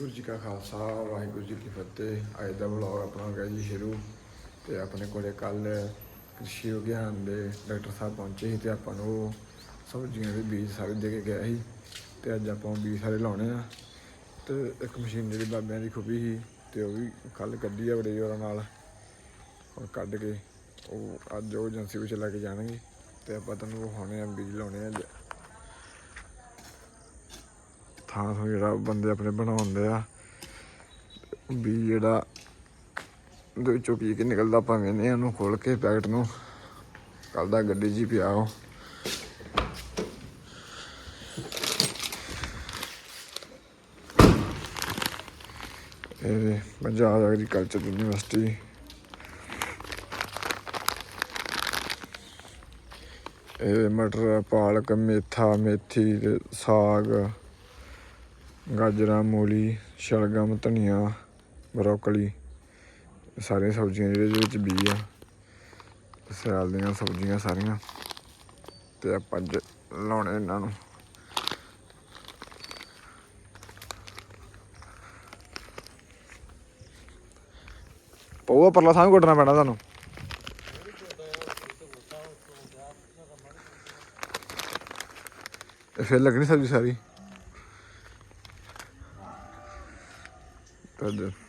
ਵਾਹਿਗੁਰੂ ਜੀ ਕਾ ਖਾਲਸਾ, ਵਾਹਿਗੁਰੂ ਜੀ ਕੀ ਫਤਿਹ। ਅੱਜ ਦਾ ਵਲੌਗ ਆਪਣਾ ਹੋ ਗਿਆ ਜੀ ਸ਼ੁਰੂ ਤੇ ਆਪਣੇ ਕੋਲੇ ਕੱਲ ਕ੍ਰਿਸ਼ੀ ਵਿਗਿਆਨ ਦੇ ਡਾਕਟਰ ਸਾਹਿਬ ਪਹੁੰਚੇ ਸੀ ਤੇ ਆਪਾਂ ਨੂੰ ਉਹ ਸਬਜ਼ੀਆਂ ਦੇ ਬੀਜ ਸਾਰੇ ਦੇ ਕੇ ਗਿਆ ਸੀ ਤੇ ਅੱਜ ਆਪਾਂ ਉਹ ਬੀਜ ਸਾਰੇ ਲਾਉਣੇ ਆ। ਤੇ ਇੱਕ ਮਸ਼ੀਨ ਜਿਹੜੀ ਬਾਬਿਆਂ ਦੀ ਖੁੱਬੀ ਸੀ ਤੇ ਉਹ ਵੀ ਕੱਲ ਕੱਢੀ ਆ ਬੜੇ ਜ਼ੋਰਾਂ ਨਾਲ ਹੁਣ ਕੱਢ ਕੇ ਉਹ ਅੱਜ ਉਹ ਏਜੰਸੀ ਵਿੱਚ ਲੈ ਕੇ ਜਾਣਗੇ ਤੇ ਆਪਾਂ ਤੁਹਾਨੂੰ ਵਿਖਾਉਣੇ ਆ ਬੀਜ ਲਾਉਣੇ ਆ ਅੱਜ ਥਾਂ ਜਿਹੜਾ ਬੰਦੇ ਆਪਣੇ ਬਣਾਉਂਦੇ ਆ, ਵੀ ਜਿਹੜਾ ਦੇ ਵਿੱਚੋਂ ਪੀ ਕੇ ਨਿਕਲਦਾ ਭਾਵੇਂ ਵੇਨੇ ਉਹਨੂੰ ਖੋਲ ਕੇ ਪੈਕਟ ਨੂੰ ਕੱਲ ਗੱਡੀ 'ਚ ਹੀ ਪਿਆ ਉਹ। ਇਹ ਪੰਜਾਬ ਐਗਰੀਕਲਚਰ ਯੂਨੀਵਰਸਿਟੀ ਇਹ ਮਟਰ, ਪਾਲਕ, ਮੇਥਾ, ਮੇਥੀ, ਸਾਗ। ਗਾਜਰਾਂ, ਮੂਲੀ, ਸ਼ਲਗਮ, ਧਨੀਆ, ਬਰੋਕਲੀ ਸਾਰੀਆਂ ਸਬਜ਼ੀਆਂ ਜਿਹੜੇ ਇਹਦੇ ਵਿੱਚ ਬੀ ਆ। ਸਿਆਲ ਦੀਆਂ ਸਬਜ਼ੀਆਂ ਸਾਰੀਆਂ। ਤੇ ਆਪਾਂ ਅੱਜ ਲਾਉਣੇ ਇਹਨਾਂ ਨੂੰ। ਪਊਆ ਪਰਲਾ ਸਾਹ ਘੁੱਟਣਾ ਪੈਣਾ ਤੁਹਾਨੂੰ। ਤੇ ਫਿਰ ਲੱਗਣੀ ਸਬਜ਼ੀ ਸਾਰੀ ਤਾਂ ਅੱਜ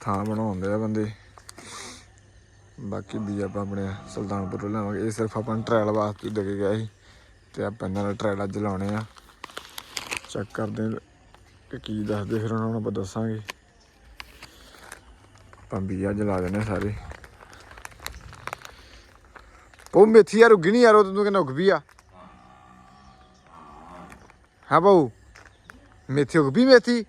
ਥਾਂ ਬਣਾਉਂਦੇ ਆ ਬੰਦੇ। ਬਾਕੀ ਵੀ ਆਪਾਂ ਆਪਣੇ ਸੁਲਤਾਨਪੁਰ ਤੋਂ ਲਿਆਵਾਂਗੇ। ਇਹ ਸਿਰਫ ਆਪਾਂ ਟ੍ਰਾਇਲ ਵਾਸਤੇ ਦੇ ਕੇ ਗਿਆ ਸੀ ਤੇ ਆਪਾਂ ਇਹਨਾਂ ਦਾ ਟ੍ਰਾਇਲ ਅੱਜ ਲਾਉਣੇ ਆ। ਚੈੱਕ ਕਰਦੇ ਕਿ ਕੀ ਦੱਸਦੇ, ਫਿਰ ਉਹਨਾਂ ਨੂੰ ਆਪਾਂ ਦੱਸਾਂਗੇ। ਆਪਾਂ ਵੀ ਅੱਜ ਲਾ ਦੇਣੇ ਸਾਰੇ। ਉਹ ਮੇਥੀ ਯਾਰ ਉੱਗੀ ਨਹੀਂ ਯਾਰ, ਉਹ ਤੈਨੂੰ ਕਹਿੰਦਾ ਉੱਗ ਵੀ ਆ। ਹਾਂ। ਬਾਊ ਮੇਥੀ, ਉੱਗ ਵੀ ਮੇਥੀ?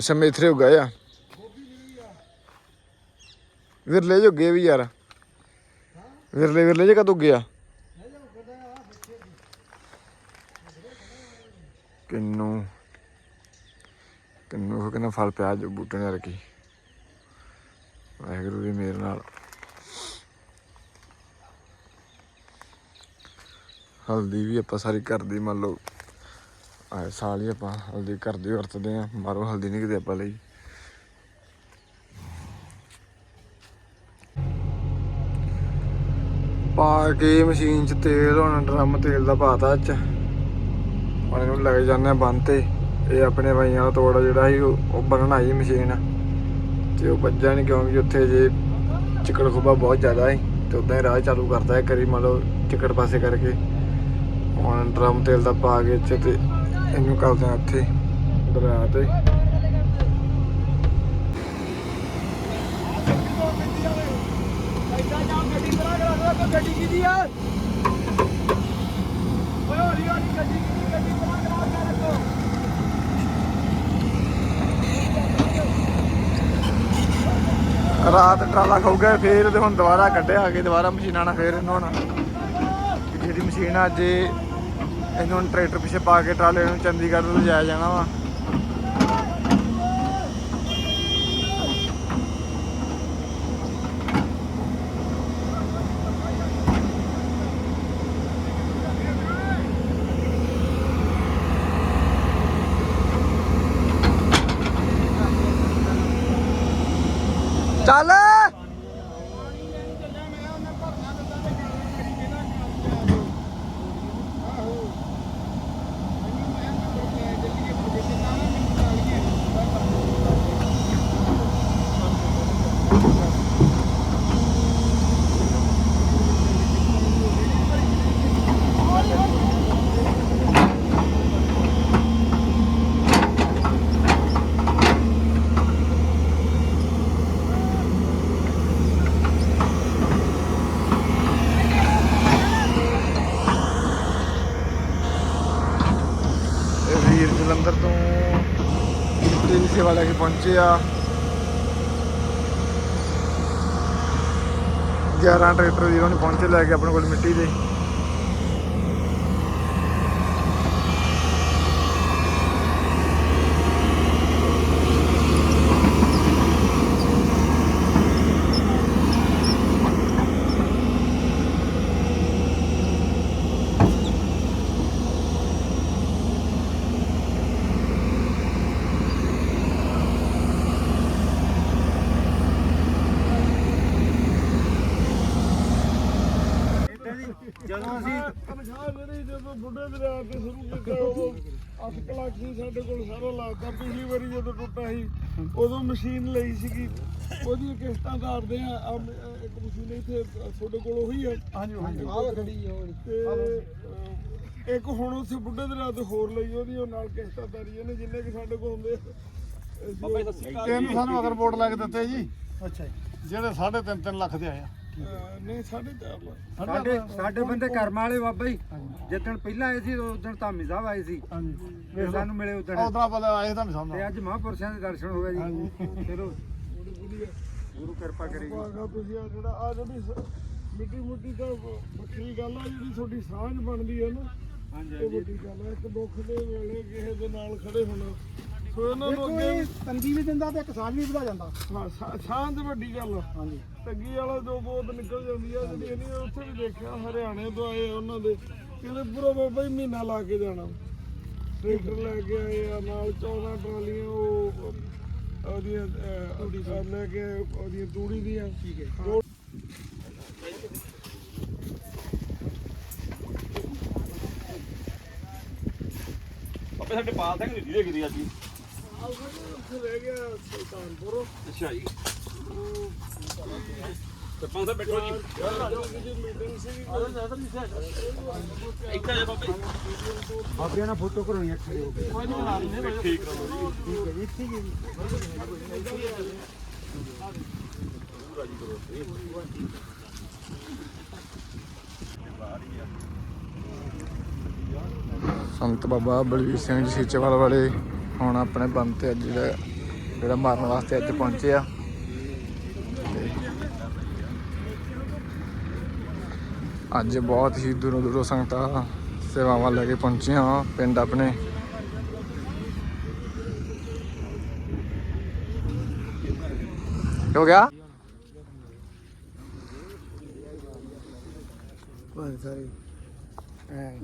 ਸਮੇਥਰੇ ਮੇਥਰੇ ਉੱਗਾ ਆ। ਵਿਰਲੇ ਜੋ ਗਏ ਵੀ ਯਾਰ। ਵਿਰਲੇ ਵਿਰਲੇ ਜੇ ਕਦੋਂ ਗਿਆ ਕਿੰਨੂ ਕਿੰਨੂ ਉਹ ਕਹਿੰਦਾ ਫਲ ਪਿਆ ਜੋ ਬੂਟੇ ਨੇ ਰਖੀ ਵਾਹਿਗੁਰੂ ਦੀ ਮਿਹਰ ਨਾਲ। ਹਲਦੀ ਵੀ ਆਪਾਂ ਸਾਰੀ ਘਰ ਦੀ ਮੰਨ ਲਓ ਆਏ ਸਾਲ ਹੀ ਆਪਾਂ ਹਲਦੀ ਕਰਦੇ ਵਰਤਦੇ ਆ ਮਾਰੋ ਹਲਦੀ ਨਹੀਂ ਕਿਤੇ ਆਪਾਂ ਲਈ। ਪਾ ਕੇ ਮਸ਼ੀਨ 'ਚ ਤੇਲ, ਹੁਣ ਡਰਮ ਤੇਲ ਦਾ ਪਾਤਾ ਅੱਜ। ਹੁਣ ਇਹਨੂੰ ਲੈ ਜਾਂਦੇ ਆ ਬੰਨ ਤੇ। ਇਹ ਆਪਣੇ ਭਾਈਆਂ ਦਾ ਤੋੜਾ ਜਿਹੜਾ ਸੀ, ਉਹ ਉਹ ਬਣਨ ਆਈ ਮਸ਼ੀਨ। ਤੇ ਉਹ ਵੱਜਾ ਨਹੀਂ ਕਿਉਂਕਿ ਉੱਥੇ ਜੇ ਚਿੱਕੜ ਖੁੱਬਾ ਬਹੁਤ ਜ਼ਿਆਦਾ ਹੈ ਤੇ ਉਦਾਂ ਹੀ ਰਾਹ ਚਾਲੂ ਕਰਦਾ ਹੈ ਕਰੀ ਮੰਨ ਲਓ ਚਿੱਕੜ ਪਾਸੇ ਕਰਕੇ। ਹੁਣ ਡਰਮ ਤੇਲ ਦਾ ਪਾ ਕੇ ਤੇ ਇਹਨੂੰ ਕਰਦੇ ਆ ਇੱਥੇ ਦਰਿਆ ਤੇ। ਗੱਡੀ ਕਿਹਦੀ ਆ ਓਏ ਹੌਲੀ ਹੌਲੀ ਗੱਡੀ ਕਿਹਦੀ ਗੱਡੀ ਕਰਾ ਕਰਾ ਕੇ ਰੱਖੋ ਰਾਤ ਟਰਾਲਾ ਖਾਊਗਾ ਫੇਰ ਤੇ ਹੁਣ ਦੁਬਾਰਾ ਕੱਢਿਆ ਆ ਕੇ ਦੁਬਾਰਾ ਮਸ਼ੀਨਾਂ ਨਾਲ ਫੇਰ ਨਹਾਉਣਾ ਜਿਹੜੀ ਮਸ਼ੀਨ ਅੱਜ ਇਹਨੂੰ ਹੁਣ ਟਰੈਕਟਰ ਪਿੱਛੇ ਪਾ ਕੇ ਟਰਾਲੇ ਨੂੰ ਚੰਡੀਗੜ੍ਹ ਲਿਜਾਇਆ ਜਾਣਾ ਵਾ ਚੱਲ ਇਹ ਵੀਰ ਜਲੰਧਰ ਤੋਂ ਤੇਰੀ ਸੇਵਾ ਲੈ ਕੇ ਪਹੁੰਚੇ ਆ। 11 ਟਰੈਕਟਰ ਵੀਰੋਂ ਨੇ ਪਹੁੰਚੇ ਲੈ ਕੇ ਆਪਣੇ ਕੋਲ ਮਿੱਟੀ ਦੇ ਕਰਦੇ ਜੀ ਜਦੋਂ ਅਸੀਂ ਤਨਖਾਹ ਜਿਹੜੀ ਜਦੋਂ ਬੁੱਢੇ ਦਰਿਆ ਤੇ ਸ਼ੁਰੂ ਕੀਤਾ ਉਹ 8 ਲੱਖ ਸੀ ਸਾਡੇ ਕੋਲ ਸਾਰਾ ਲਾਤਾ ਪਿਛਲੀ ਵਾਰੀ ਜਦੋਂ ਟੁੱਟਾ ਸੀ ਉਦੋਂ ਮਸ਼ੀਨ ਲਈ ਸੀਗੀ। ਉਹਦੀ ਕਿਸ਼ਤਾਂ ਤਾਰਦੇ ਆ ਆਹ ਇੱਕ ਮਸ਼ੀਨ ਇੱਥੇ ਤੁਹਾਡੇ ਕੋਲ ਉਹੀ ਹੈ ਹਾਂਜੀ ਹਾਂਜੀ। ਆਹ ਖੜੀ ਤੇ ਅਹ, ਇੱਕ ਹੁਣ ਉੱਥੇ ਬੁੱਢੇ ਦਰਿਆ ਤੇ ਹੋਰ ਲਈ ਉਹਦੀ ਉਹ ਨਾਲ ਕਿਸ਼ਤਾਂ ਤਾਰੀਆਂ ਨੇ ਜਿੰਨੇ ਕਿ ਸਾਡੇ ਕੋਲ ਹੁੰਦੇ ਆ। ਬਾਬਾ ਜੀ ਸਤਿ ਸ਼੍ਰੀ ਅਕਾਲ ਤਿੰਨ ਸਾਨੂੰ ਅਗਰ ਬੋਰਡ ਲੱਗ ਦਿੱਤੇ ਜੀ। ਅੱਛਾ ਜੀ। ਜਿਹੜੇ 3.5 3 ਲੱਖ ਦੇ ਆਏ ਆ। ਨਹੀਂ 4.5 ਲੱਖ। ਸਾਡੇ ਸਾਡੇ ਬੰਦੇ ਕਰਮਾਂ ਵਾਲੇ ਬਾਬਾ ਜੀ। ਜਿੱਦਣ ਪਹਿਲਾਂ ਆਏ ਸੀ ਉਦੋਂ ਧਾਮੀ ਸਾਹਿਬ ਆਏ ਸੀ। ਹਾਂਜੀ। ਤੇ ਸਾਨੂੰ ਮਿਲੇ ਉਦੋਂ ਉਦੋਂ ਪਤਾ ਆਏ ਤਾਂ ਮਿਸਾਲ ਤੇ ਅੱਜ ਮਹਾਂਪੁਰਸ਼ਾਂ ਦੇ ਦਰਸ਼ਨ ਹੋ ਗਏ ਜੀ। ਚਲੋ ਗੁਰੂ ਕਿਰਪਾ ਕਰੇਗੀ ਭਾਗਾ ਤੁਸੀਂ ਆ ਜਿਹੜਾ ਆ ਜਿਹੜੀ ਸ- ਮਿੱਟੀ ਮੁੱਟੀ ਵ- ਵੱਖਰੀ ਗੱਲ ਆ ਜਿਹੜੀ ਤੁਹਾਡੀ ਸਾਂਝ ਬਣਦੀ ਹੈ ਨਾ। ਹਾਂਜੀ ਇਹ ਵੱਡੀ ਗੱਲ ਹੈ ਇੱਕ ਦੁੱਖ ਦੇ ਵੇਲੇ ਕਿਸੇ ਦੇ ਨਾਲ ਖੜੇ ਹੋਣਾ। ਸੋ ਇਹਨਾਂ ਨੂੰ ਅੱਗੇ ਤੰਗੀ ਵੀ ਦਿੰਦਾ ਤੇ ਕਿਸਾਨ ਵੀ ਵਧਾ ਜਾਂਦਾ। ਹਾਂ, ਸਾ- ਸਾਂਝ ਵੱਡੀ ਗੱਲ। ਆ ਹਾਂਜੀ। ਤੱਗੀ ਵਾਲਾ ਜੋ ਬੋਤ ਨਿਕਲ ਜਾਂਦੀ ਆ ਜਿਹੜੀ ਇਹਨੇ ਉੱਥੇ ਵੀ ਦੇਖਿਆ ਹਰਿਆਣੇ ਤੋਂ ਆਏ ਆ ਉਹਨਾਂ ਦੇ। ਕਹਿੰਦੇ ਪੂਰਾ ਬਾਬਾ ਹੀ ਮਹੀਨਾ ਲਾ ਕੇ ਜਾਣਾ। ਟਰੈਕਟਰ ਲੈ ਕੇ ਆਏ ਆ ਨਾਲ 14 ਟਰਾਲੀਆਂ ਉਹ ਉਹਦੀਆਂ ਅਹ, ਲੈ ਕੇ ਉਹਦੀਆਂ ਤੂੜੀ ਦੀਆਂ। ਠੀਕ ਹੈ। ਬਾਬੇ ਸਾਡੇ ਪਾਲ ਸਿੰਘ ਦੀ ਦੇਖਦੀ ਅੱਜ ਜੀ। ਉੱਥੇ ਗਿਆ ਸੁਲਤਾਨਪੁਰ ਅੱਛਾ ਜੀ ਸਰਪੰਚ ਸਾਹਿਬ ਬੈਠੋ ਜੀ ਮੀਟਿੰਗ ਸੀ ਇੱਥੇ ਆ ਜਾ ਬਾਬਾ ਜੀ ਬਾਬਿਆਂ ਨਾਲ ਫੋਟੋ ਕਰਾਉਣੀ ਖੜੇ ਹੋ ਕੇ ਠੀਕ ਕਰੋ ਜੀ ਠੀਕ ਹੈ ਜੀ ਇੱਥੇ ਹੈ ਜੀ ਸੰਤ ਬਾਬਾ ਬਲਵੀਰ ਸਿੰਘ ਜੀ ਸੀਚੇਵਾਲ ਵਾਲੇ ਹੁਣ ਆਪਣੇ ਬੰਦ ਤੇ ਅੱਜ ਜਿਹੜਾ ਜਿਹੜਾ ਮਾਰਨ ਵਾਸਤੇ ਅੱਜ ਪਹੁੰਚੇ ਆ। ਅੱਜ ਬਹੁਤ ਹੀ ਦੂਰੋਂ ਦੂਰੋਂ ਸੰਗਤਾਂ ਸੇਵਾਵਾਂ ਲੈ ਕੇ ਪਹੁੰਚੀਆਂ ਵਾਂ, ਪਿੰਡ ਆਪਣੇ। ਹੋ ਗਿਆ? ਬਸ ਸਾਰੇ। ਐ।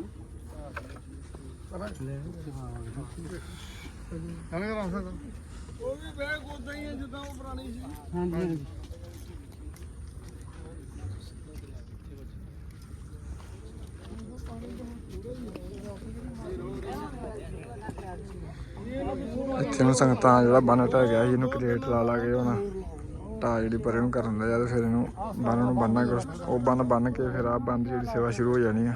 ਉਹ ਵੀ ਬੈਗ ਉਦਾਂ ਹੀ ਹੈ ਜਿੱਦਾਂ ਉਹ ਪੁਰਾਣੀ ਸੀ ਹਾਂਜੀ ਇੱਥੇ ਨੂੰ ਸੰਗਤਾਂ ਜਿਹੜਾ ਬੰਨ ਢਹਿ ਗਿਆ ਸੀ, ਇਹਨੂੰ ਕ੍ਰੀਏਟ ਲਾ ਲਾ ਕੇ ਹੁਣ ਟਾ ਜਿਹੜੀ ਪਰੇ ਨੂੰ ਕਰਨ ਦਾ ਜਦ ਫਿਰ ਇਹਨੂੰ ਬੰਨ ਨੂੰ ਬੰਨਾ ਉਹ ਬੰਨ ਬੰਨ ਕੇ ਫਿਰ ਆ ਬੰਦ ਜਿਹੜੀ ਸੇਵਾ ਸ਼ੁਰੂ ਹੋ ਜਾਣੀ ਆ।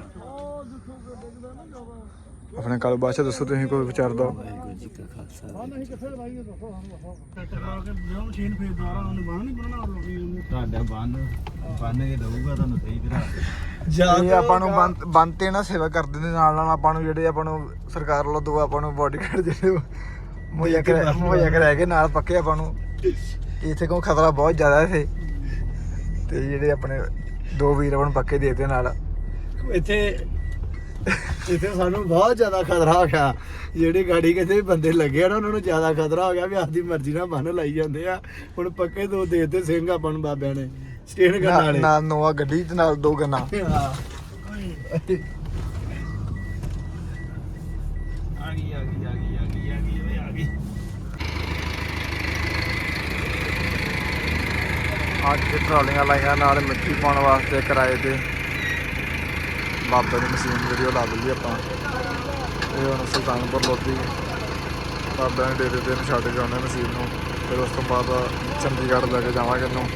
ਆਪਣੇ ਕਾਲ ਬਾਦਸ਼ਾਹ ਦੱਸੋ ਤੁਸੀਂ ਕੋਈ ਵਿਚਾਰ ਦਿਓ ਹਾਂ ਨਹੀਂ ਕਿੱਥੇ ਲਾਈਏ ਦੱਸੋ ਸਾਨੂੰ ਦੱਸੋ। ਟਰੈਕਟਰ ਕੇ ਜਿਹੜਾ ਮਸ਼ੀਨ ਫੇਰ ਦੁਆਰਾ ਉਹਨੂੰ ਬਾਹਰ ਨਹੀਂ ਬਣਾਉਣਾ ਲੋਕੀ ਉਹਨੂੰ ਤੁਹਾਡਾ ਬੰਨ ਬੰਨ ਕੇ ਦਊਗਾ ਤੁਹਾਨੂੰ ਸਹੀ ਤਰ੍ਹਾਂ। ਇਹ ਆਪਾਂ ਨੂੰ ਬੰਦ ਬੰਦ ਤੇ ਨਾ ਸੇਵਾ ਕਰਦੇ ਦੇ ਨਾਲ ਨਾਲ ਆਪਾਂ ਨੂੰ ਜਿਹੜੇ ਆਪਾਂ ਨੂੰ ਸਰਕਾਰ ਵੱਲੋਂ ਦੋ ਆਪਾਂ ਨੂੰ ਬਾਡੀਗਾਰਡ ਜਿਹੜੇ ਉਹ ਮੁਹੱਈਆ ਕਰਾ ਮੁਹੱਈਆ ਗਏ ਨਾਲ ਪੱਕੇ ਆਪਾਂ ਨੂੰ। ਇੱਥੇ ਕੋ ਖਤਰਾ ਬਹੁਤ ਜ਼ਿਆਦਾ ਇੱਥੇ। ਤੇ ਜਿਹੜੇ ਆਪਣੇ ਦੋ ਵੀਰ ਆਪਾਂ ਨੂੰ ਪੱਕੇ ਦੇਤੇ ਨਾਲ। ਇੱਥੇ ਇੱਥੇ ਸਾਨੂੰ ਬਹੁਤ ਜ਼ਿਆਦਾ ਖਤਰਾ ਹੋ ਗਿਆ। ਜਿਹੜੇ ਗਾੜੀ ਕਹਿੰਦੇ ਬੰਦੇ ਲੱਗੇ ਆ ਨਾ ਉਹਨਾਂ ਨੂੰ ਜ਼ਿਆਦਾ ਖਤਰਾ ਹੋ ਗਿਆ ਵੀ ਆਪਦੀ ਮਰਜ਼ੀ ਨਾਲ ਬੰਨ ਲਾਈ ਜਾਂਦੇ ਆ। ਹੁਣ ਪੱਕੇ ਦੋ ਦੇ ਦਿੱਤੇ ਸਿੰਘ ਆਪਾਂ ਨੂੰ ਬਾਬਿਆਂ ਨੇ ਸਟੇਨ ਕਰਨ ਵਾਲੇ। ਨਾਲ ਨੋਆ ਗੱਡੀ ਤੇ ਨਾਲ ਦੋ ਗੰਨਾ। ਹਾਂ। ਆ ਗਈ ਆ ਗਈ ਆ ਗਈ ਆ ਗਈ ਆ ਗਈ ਓਏ ਆ ਗਈ। ਅੱਜ ਟਰਾਲੀਆਂ ਲਾਈਆਂ ਨਾਲ ਮਿੱਟੀ ਪਾਉਣ ਵਾਸਤੇ ਕਿਰਾਏ ਤੇ। ਬਾਬੇ ਦੀ ਮਸ਼ੀਨ ਵੀਡੀਓ ਲਾ ਲਈ ਆਪਾਂ। ਇਹ ਹੁਣ ਸੁਲਤਾਨਪੁਰ ਲੋਧੀ ਬਾਬੇ ਨੇ ਡੇਰੇ ਤੇ ਛੱਡ ਕੇ ਆਉਣਾ ਮਸ਼ੀਨ ਨੂੰ। ਫਿਰ ਉਸ ਤੋਂ ਬਾਅਦ ਚੰਡੀਗੜ੍ਹ ਲੈ ਕੇ ਜਾਵਾਂਗੇ ਨੂੰ